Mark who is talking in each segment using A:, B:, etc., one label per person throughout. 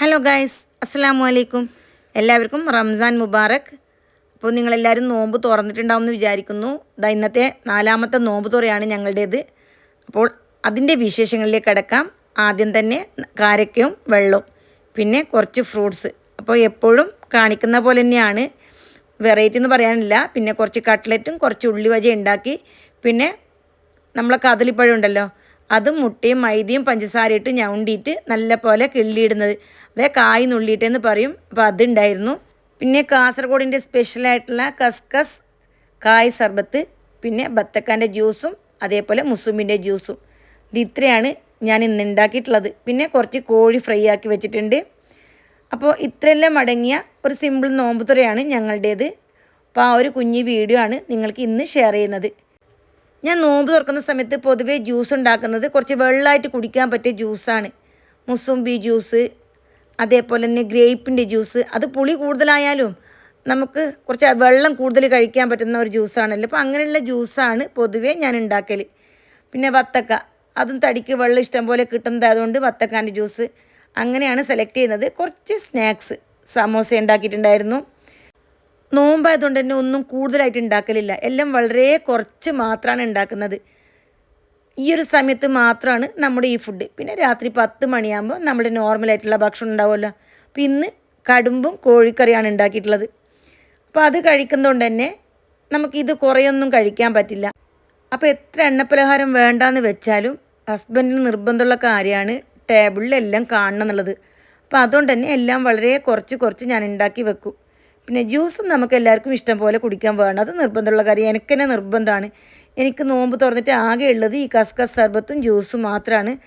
A: Hello guys അസ്സാം വലൈക്കും എല്ലാവർക്കും റംസാൻ മുബാറക്. അപ്പോൾ നിങ്ങളെല്ലാവരും നോമ്പ് തുറന്നിട്ടുണ്ടാവുമെന്ന് വിചാരിക്കുന്നു. ഇതാ ഇന്നത്തെ നാലാമത്തെ നോമ്പ് തുറയാണ് ഞങ്ങളുടേത്. അപ്പോൾ അതിന്റെ വിശേഷങ്ങളിലേക്ക് കിടക്കാം. ആദ്യം തന്നെ കാരക്കയും വെള്ളവും പിന്നെ കുറച്ച് ഫ്രൂട്ട്സ്. അപ്പോൾ എപ്പോഴും കാണിക്കുന്ന പോലെ തന്നെയാണ്. വെറൈറ്റി എന്ന് പറയാനില്ല. പിന്നെ കുറച്ച് കട്ട്ലറ്റും കുറച്ച് ഉള്ളിവജ ഉണ്ടാക്കി. പിന്നെ നമ്മളെ കദളിപ്പഴം ഉണ്ടല്ലോ അതും മുട്ടയും മൈദയും പഞ്ചസാര ഇട്ട് ഞൗണ്ടിയിട്ട് നല്ല പോലെ കിള്ളിയിടുന്നത്. അതേ കായ് നുള്ളിയിട്ടെന്ന് പറയും. അപ്പോൾ അതുണ്ടായിരുന്നു. പിന്നെ കാസർഗോഡിന്റെ സ്പെഷ്യലായിട്ടുള്ള കസ്കസ് കായ് സർബത്ത് പിന്നെ ബത്തക്കാന്റെ ജ്യൂസും അതേപോലെ മുസുമിന്റെ ജ്യൂസും. ഇത് ഇത്രയാണ് ഞാൻ ഇന്ന് ഉണ്ടാക്കിയിട്ടുള്ളത്. പിന്നെ കുറച്ച് കോഴി ഫ്രൈ ആക്കി വെച്ചിട്ടുണ്ട്. അപ്പോൾ ഇത്രയെല്ലാം അടങ്ങിയ ഒരു സിമ്പിൾ നോമ്പുതുറയാണ് ഞങ്ങളുടേത്. അപ്പോൾ ആ ഒരു കുഞ്ഞു വീഡിയോ ആണ് നിങ്ങൾക്ക് ഇന്ന് ഷെയർ ചെയ്യുന്നത്. ഞാൻ നോമ്പ് തുറക്കുന്ന സമയത്ത് പൊതുവേ ജ്യൂസ് ഉണ്ടാക്കുന്നത് കുറച്ച് വെള്ളമായിട്ട് കുടിക്കാൻ പറ്റിയ ജ്യൂസാണ്. മുസുംബി ജ്യൂസ് അതേപോലെ തന്നെ ഗ്രേപ്പിന്റെ ജ്യൂസ്. അത് പുളി കൂടുതലായാലും നമുക്ക് കുറച്ച് വെള്ളം കൂടുതൽ കഴിക്കാൻ പറ്റുന്ന ഒരു ജ്യൂസാണല്ലോ. അപ്പോൾ അങ്ങനെയുള്ള ജ്യൂസാണ് പൊതുവേ ഞാൻ ഉണ്ടാക്കൽ പിന്നെ വത്തക്ക. അതും തടിക്ക് വെള്ളം ഇഷ്ടം പോലെ കിട്ടുന്നതായതുകൊണ്ട് വത്തക്കാന്റെ ജ്യൂസ് അങ്ങനെയാണ് സെലക്ട് ചെയ്യുന്നത്. കുറച്ച് സ്നാക്സ് സമോസ ഉണ്ടാക്കിയിട്ടുണ്ടായിരുന്നു. നോമ്പായതുകൊണ്ട് തന്നെ ഒന്നും കൂടുതലായിട്ട് ഉണ്ടാക്കലില്ല. എല്ലാം വളരെ കുറച്ച് മാത്രമാണ് ഉണ്ടാക്കുന്നത്. ഈ ഒരു സമയത്ത് മാത്രമാണ് നമ്മുടെ ഈ ഫുഡ് പിന്നെ രാത്രി പത്ത് മണിയാകുമ്പോൾ നമ്മുടെ നോർമലായിട്ടുള്ള ഭക്ഷണം ഉണ്ടാവുമല്ലോ. അപ്പോൾ ഇന്ന് കടുമ്പും കോഴിക്കറിയാണ് ഉണ്ടാക്കിയിട്ടുള്ളത്. അപ്പോൾ അത് കഴിക്കുന്നതുകൊണ്ട് തന്നെ നമുക്കിത് കുറേയൊന്നും കഴിക്കാൻ പറ്റില്ല. അപ്പോൾ എത്ര എണ്ണപ്പലഹാരം വേണ്ടാന്ന് വെച്ചാലും ഹസ്ബൻഡിന് നിർബന്ധമുള്ള കാര്യമാണ് ടേബിളിലെല്ലാം കാണണം എന്നുള്ളത്. അപ്പോൾ അതുകൊണ്ട് തന്നെ എല്ലാം വളരെ കുറച്ച് കുറച്ച് ഞാൻ ഉണ്ടാക്കി വെക്കും. പിന്നെ ജ്യൂസും നമുക്ക് എല്ലാവർക്കും ഇഷ്ടം പോലെ കുടിക്കാൻ വേണം. അത് നിർബന്ധമുള്ള കാര്യം. എനിക്ക് തന്നെ നിർബന്ധമാണ്. എനിക്ക് നോമ്പ് തുറന്നിട്ട് ആകെ ഉള്ളത് ഈ കസ്കസ് സർബത്തും ജ്യൂസും മാത്രമാണ്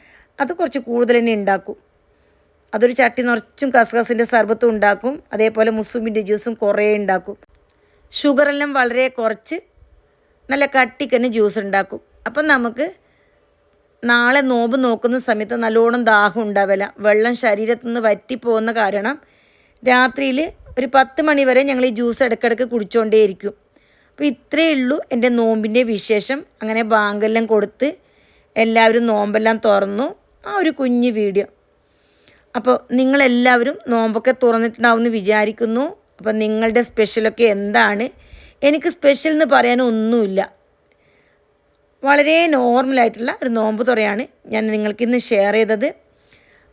A: അത് കുറച്ച് കൂടുതൽ തന്നെ ഉണ്ടാക്കും. അതൊരു ചട്ടി നിറച്ചും കസ്കസിന്റെ സർബത്തും ഉണ്ടാക്കും. അതേപോലെ മുസ്ലിമിന്റെ ജ്യൂസും കുറേ ഉണ്ടാക്കും. ഷുഗറെല്ലാം വളരെ കുറച്ച് നല്ല കട്ടിക്ക് തന്നെ ജ്യൂസ് ഉണ്ടാക്കും. അപ്പം നമുക്ക് നാളെ നോമ്പ് നോക്കുന്ന സമയത്ത് നല്ലോണം ദാഹം ഉണ്ടാവില്ല. വെള്ളം ശരീരത്തിൽ നിന്ന് വറ്റിപ്പോകുന്ന കാരണം രാത്രിയിൽ ഒരു പത്ത് മണി വരെ ഞങ്ങൾ ഈ ജ്യൂസ് ഇടയ്ക്കിടയ്ക്ക് കുടിച്ചുകൊണ്ടേയിരിക്കും അപ്പോൾ ഇത്രയേ ഉള്ളൂ എന്റെ നോമ്പിന്റെ വിശേഷം. അങ്ങനെ ബാങ്കെല്ലാം കൊടുത്ത് എല്ലാവരും നോമ്പെല്ലാം തുറന്നു. ആ ഒരു കുഞ്ഞ് വീഡിയോ. അപ്പോൾ നിങ്ങളെല്ലാവരും നോമ്പൊക്കെ തുറന്നിട്ടുണ്ടാവുമെന്ന് വിചാരിക്കുന്നു. അപ്പോൾ നിങ്ങളുടെ സ്പെഷ്യലൊക്കെ എന്താണ്? എനിക്ക് സ്പെഷ്യൽ എന്ന് പറയാനൊന്നുമില്ല. വളരെ നോർമലായിട്ടുള്ള ഒരു നോമ്പ് തുറയാണ് ഞാൻ നിങ്ങൾക്കിന്ന് ഷെയർ ചെയ്തത്.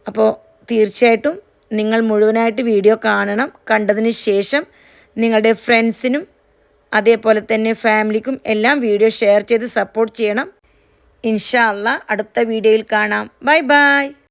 A: അപ്പോൾ തീർച്ചയായിട്ടും നിങ്ങൾ മുഴുവനായിട്ട് വീഡിയോ കാണണം. കണ്ടതിന് ശേഷം നിങ്ങളുടെ ഫ്രണ്ട്സിനും അതേപോലെ തന്നെ ഫാമിലിക്കും എല്ലാം വീഡിയോ ഷെയർ ചെയ്ത് സപ്പോർട്ട് ചെയ്യണം. ഇൻഷാല്ല അടുത്ത വീഡിയോയിൽ കാണാം. Bye bye.